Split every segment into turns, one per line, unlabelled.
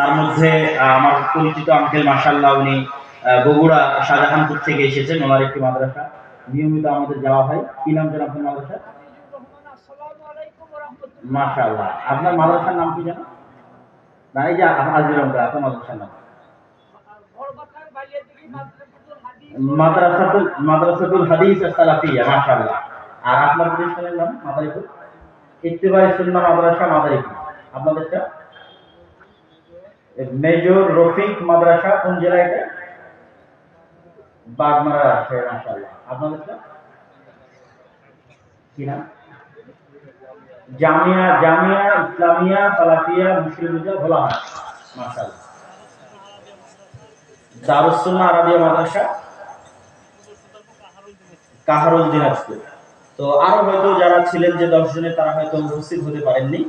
তার মধ্যে আমার পরিচিত আঙ্কেল মাসাল্লাহ উনি বগুড়া শাহজাহানপুর থেকে এসেছেন ওনার একটি মাদ্রাসা। নিয়মিত আমাদের যাওয়া হয়। কি নাম যেন আপনার মাদ্রাসা? আপনার মাদ্রাসার নাম কি জানো? না, এই যে আজির রহমতুল্লাহ আপনার মাদ্রাসার নাম। মাদ্রাসাতুল মাদ্রাসাতুল হাদিস সালাফিয়া, মাশাআল্লাহ। আর আপনার প্রতিষ্ঠানের নাম মাদারীপুর? ইত্তেবাই সুন্নাহ মাদ্রাসা মাদারীপুর। আপনাদেরটা? মেজর রফিক মাদ্রাসা কোন জেলায় এটা? বাগমারা রাজশাহী মাশাআল্লাহ। আপনাদেরটা কি নাম? জামিয়া জামিয়া, ইসলামিয়া, সালাফিয়া মুসলিমিয়া ভোলাহাট, মাশাআল্লাহ। দারুস সুন্নাহ আরাবিয়া মাদ্রাসা? কাহারুল দিনাজপুর। তো আরও হয়তো যারা ছিলেন যে দশ জনের তারা হয়তো উপস্থিত হতে পারেননি।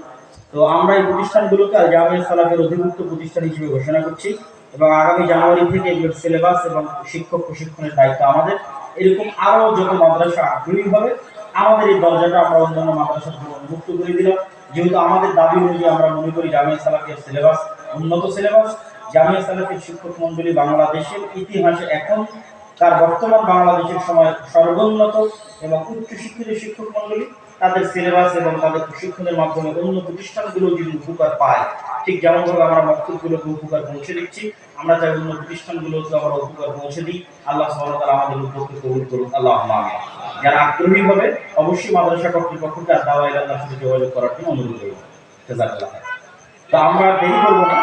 তো আমরা এই প্রতিষ্ঠানগুলোকে আল জামিয়া সালাফের অধিভুক্ত প্রতিষ্ঠান হিসেবে ঘোষণা করছি এবং আগামী জানুয়ারি থেকে এগুলোর সিলেবাস এবং শিক্ষক প্রশিক্ষণের দায়িত্ব আমাদের। এরকম আরও যত মাদ্রাসা আগ্রহী হবে, আমাদের এই দরজাটা আমরা অন্যান্য মাদ্রাসার জন্য উন্মুক্ত করে দিলাম। যেহেতু আমাদের দাবি অনুযায়ী আমরা মনে করি জামিয়া সালাফের সিলেবাস উন্নত সিলেবাস, জামিয়া সালাফের শিক্ষক মন্ডলী বাংলাদেশের ইতিহাসে এখন তার বর্তমান বাংলাদেশের সময় সর্বোন্নত এবং উচ্চ শিক্ষিত শিক্ষক মন্ডলী তাদের সিলেবাস এবং তাদের প্রশিক্ষণের মাধ্যমে অন্য প্রতিষ্ঠানগুলো যদি উপকার পায়, ঠিক যেমন ভাবে আমরা মক্তবগুলোকে উপকার পৌঁছে দিচ্ছি, আমরা চাই অন্য প্রতিষ্ঠানগুলোকে আমরা উপকার পৌঁছে দিই। আল্লাহ ওয়া আমাদের উদ্যোগকে কবুল করুন আল্লাহ আমিন। যারা আগ্রহী হবে, অবশ্যই মাদ্রাসা কর্তৃপক্ষকে আর দাওয়া ইলাল্লাহর সাথে যোগাযোগ করার জন্য অনুরোধ করব। তো আমরা দেরি করব না।